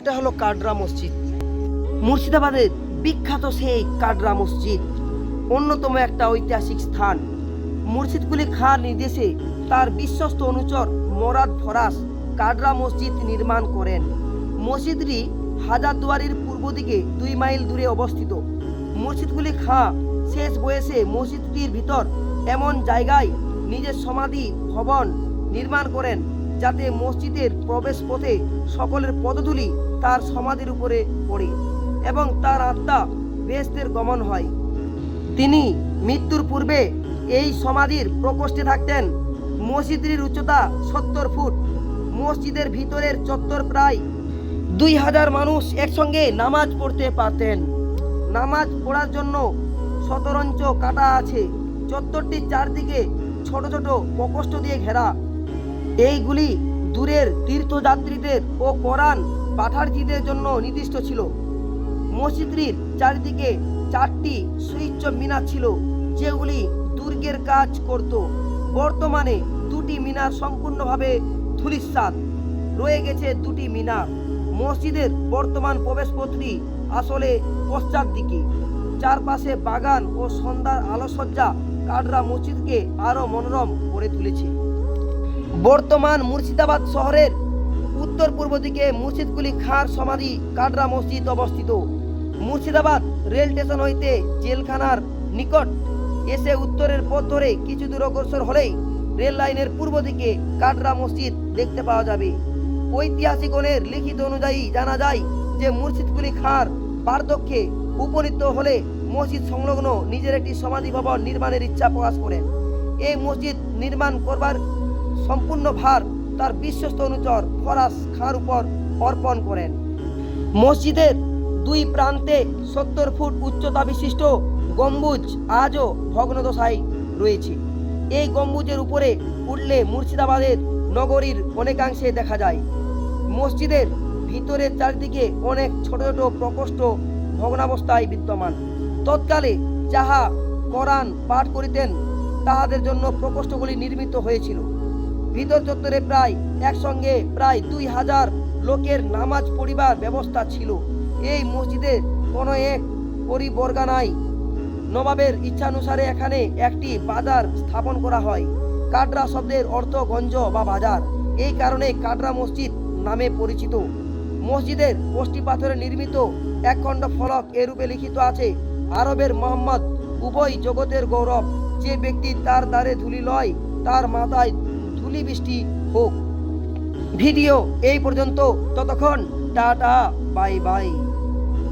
এটা হলো কাডরা মসজিদ। মুর্শিদাবাদের বিখ্যাত সেই কাডরা মসজিদ, অন্যতম একটা ঐতিহাসিক স্থান। মুর্শিদকুলি খাঁর নির্দেশে তার বিশ্বস্ত অনুচর মোরাদ ফরাস কাডরা মসজিদ নির্মাণ করেন। মসজিদটি হাজারদুয়ারির পূর্ব দিকে দুই মাইল দূরে অবস্থিত। মুর্শিদকুলি খাঁ শেষ বয়সে মসজিদটির ভিতর এমন জায়গায় নিজের সমাধি, ভবন নির্মাণ করেন। যাতে মসজিদের প্রবেশ পথে সকলের পদধূলি তার সমাধির উপরে পড়ে এবং তার আত্মা বেস্তের গমন হয়। তিনি মৃত্যুর পূর্বে এই সমাধির প্রকোষ্ঠে থাকতেন। মসজিদটির উচ্চতা সত্তর ফুট। মসজিদের ভিতরের চত্বর প্রায় দুই হাজার মানুষ একসঙ্গে নামাজ পড়তে পারতেন। নামাজ পড়ার জন্য শতরঞ্চ কাটা আছে। চত্বরটির চারদিকে ছোট ছোট প্রকোষ্ঠ দিয়ে ঘেরা। এইগুলি দূরের তীর্থযাত্রীদের ও কোরআন পাঠার্থীদের জন্য নির্দিষ্ট ছিল। মসজিদটির চারিদিকে চারটি সুইচ মিনার ছিল, যেগুলি দুর্গের কাজ করত। বর্তমানে দুটি মিনার সম্পূর্ণভাবে ধুলিস্বাদ রয়ে গেছে দুটি মিনার। মসজিদের বর্তমান প্রবেশপথটি আসলে পশ্চাৎ দিকে। চারপাশে বাগান ও সন্ধ্যার আলোসজ্জা কাডরা মসজিদকে আরও মনোরম করে তুলেছে। বর্তমান মুর্শিদাবাদ শহরের উত্তর পূর্ব দিকে মুর্শিদকুলি খাঁর সমাধি কাটরা মসজিদ অবস্থিত। মুর্শিদাবাদ রেল স্টেশন হইতে জেলখানার নিকট এসে উত্তরের পথ ধরে কিছু দূর অগ্রসর হলেই রেল লাইনের পূর্ব দিকে কাটরা মসজিদ দেখতে পাওয়া যাবে। ঐতিহাসিকগণের লিখিত অনুযায়ী জানা যায় যে মুর্শিদকুলি খাঁর বার্ধক্যে উপনীত হলে মসজিদ সংলগ্ন নিজের একটি সমাধি ভবন নির্মাণের ইচ্ছা প্রকাশ করেন। এই মসজিদ নির্মাণ করবার সম্পূর্ণ ভার তার বিশ্বস্ত অনুচর ফরাস খাঁর উপর অর্পণ করেন। মসজিদের দুই প্রান্তে সত্তর ফুট উচ্চতা বিশিষ্ট গম্বুজ আজও ভগ্নদশায় রয়েছে। এই গম্বুজের উপরে উঠলে মুর্শিদাবাদের নগরীর অনেকাংশে দেখা যায়। মসজিদের ভিতরের চারিদিকে অনেক ছোট ছোট প্রকোষ্ঠ ভগ্নাবস্থায় বিদ্যমান। তৎকালে যাহা কোরআন পাঠ করিতেন, তাহাদের জন্য প্রকোষ্ঠগুলি নির্মিত হয়েছিল। ভিতর চত্বরে প্রায় একসঙ্গে প্রায় দুই হাজার লোকের নামাজ পড়িবার ব্যবস্থা ছিল। এই মসজিদে কোনো এক পরিবর্গা নাই নবাবের ইচ্ছানুসারে এখানে একটি বাজার স্থাপন করা হয়। কাটরা শব্দের অর্থ গঞ্জ বা বাজার। এই কারণে কাটরা মসজিদ নামে পরিচিত। মসজিদের পোষ্টি পাথরে নির্মিত একখণ্ড ফলক এরূপে লিখিত আছে, আরবের মোহাম্মদ উভয় জগতের গৌরব। যে ব্যক্তি তার দ্বারে ধুলি লয়, তার মাথায় ধুলি বৃষ্টি হোক। ভিডিও এই পর্যন্ত। ততক্ষণ টাটা বাই বাই।